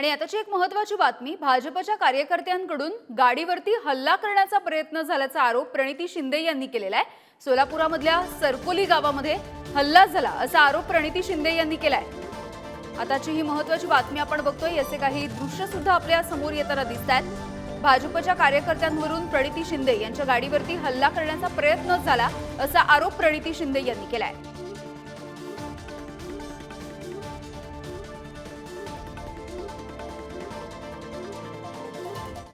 आणि आताची एक महत्वाची बातमी भाजपच्या कार्यकर्त्यांकडून गाडीवरती हल्ला करण्याचा प्रयत्न झाल्याचा आरोप प्रणिती शिंदे यांनी केलेला आहे. सोलापुरामधल्या सरकोली गावामध्ये हल्ला झाला असा आरोप प्रणिती शिंदे यांनी केलाय. आताची ही महत्वाची बातमी आपण बघतोय याचे काही दृश्य सुद्धा आपल्यासमोर येताना दिसत आहेत भाजपच्या कार्यकर्त्यांवरून प्रणिती शिंदे यांच्या गाडीवरती हल्ला करण्याचा प्रयत्न झाला असा आरोप प्रणिती शिंदे यांनी केलाय.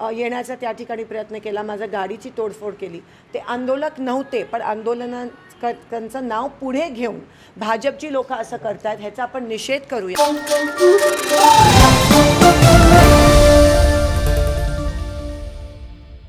येण्याचा त्या ठिकाणी प्रयत्न केला. माझ्या गाडीची तोडफोड केली. ते आंदोलक नव्हते पण आंदोलनाचं नाव पुढे घेऊन भाजपची लोक असं करतात ह्याचा आपण निषेध करूया.